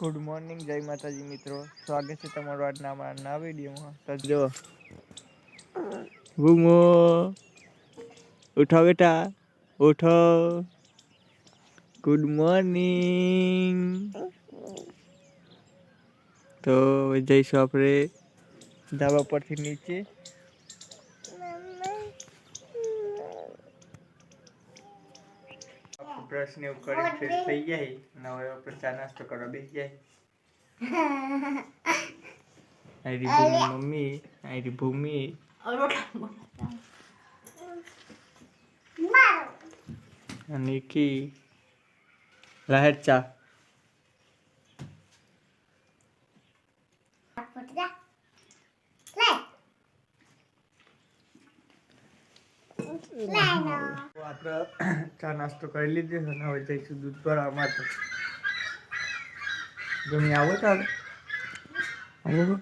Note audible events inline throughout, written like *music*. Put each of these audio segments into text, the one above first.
Good morning જય માતાજી મિત્રો. સ્વાગત છે તમારું આજના અમારા નવા વિડીયોમાં. તો જો બૂમો ઉઠો બેટા, ઉઠો. ગુડ મોર્નિંગ તો જઈશું આપણે ધાબા પરથી નીચે. બ્રશ ને એવું કરી ફ્રેશ થઈ જાય. અને હવે આપણે ચા નાસ્તો કરવા બેસી જાય. *laughs* આયરી ભૂમિ મમ્મી આયરી ભૂમિ. નિકી લહેર ચા. આપણે ચા નાસ્તો કરી લીધી છે હવે જઈશું દૂધ ભરવા માટે. જમી આવો ચાલો આવો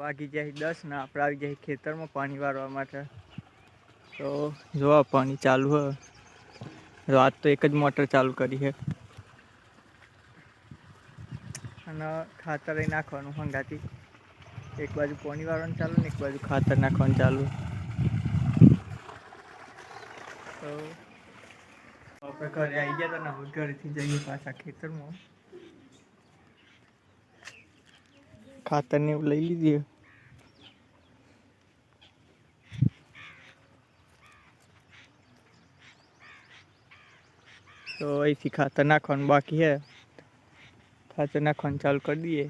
વાગી જાય દસ ને આપણે આવી જાય ખેતરમાં પાણી વાળવા માટે. તો જોવા, પાણી ચાલુ હોય તો આજ તો એક જ મોટર ચાલુ કરી છે. અને ખાતર નાખવાનું હંગાથી એક બાજુ પોણી વાળવાનું ચાલુ ને એક બાજુ ખાતર નાખવાનું ચાલુ. તો આપણે ઘરે આવી ગયા હતા ને ઘરેથી જઈએ પાછા ખેતરમાં. ખાતર ને એવું લઈ લીધી તો અહીંથી ખાતર નાખવાનું બાકી છે ખાતર નાખવાનું ચાલુ કરી દઈએ.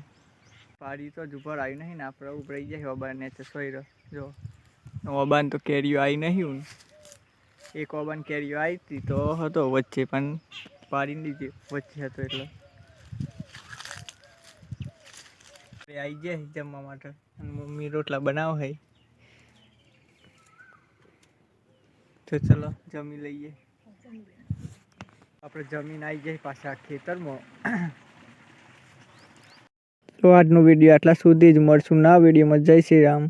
પાડી તો જ ઉપર આવી નહીં ને આપણે ઉભરાઈ જાય ઓબાન ને સોઈ રહ્યો જો ઓબાન તો કેરીઓ આવી નહીં એક ઓબાન કેરીઓ આવી હતી તો હતો વચ્ચે, પણ પાડી દીધી વચ્ચે હતો એટલે. આવી જાય જમવા માટે. અને મમ્મી રોટલા બનાવો હે તો ચલો, જમી લઈએ. આપણે જમીન આવી જાય પાછા ખેતરમાં. તો આજનો વીડિયો આટલા સુધી જ મળશું ના વિડીયોમાં. જય શ્રી રામ.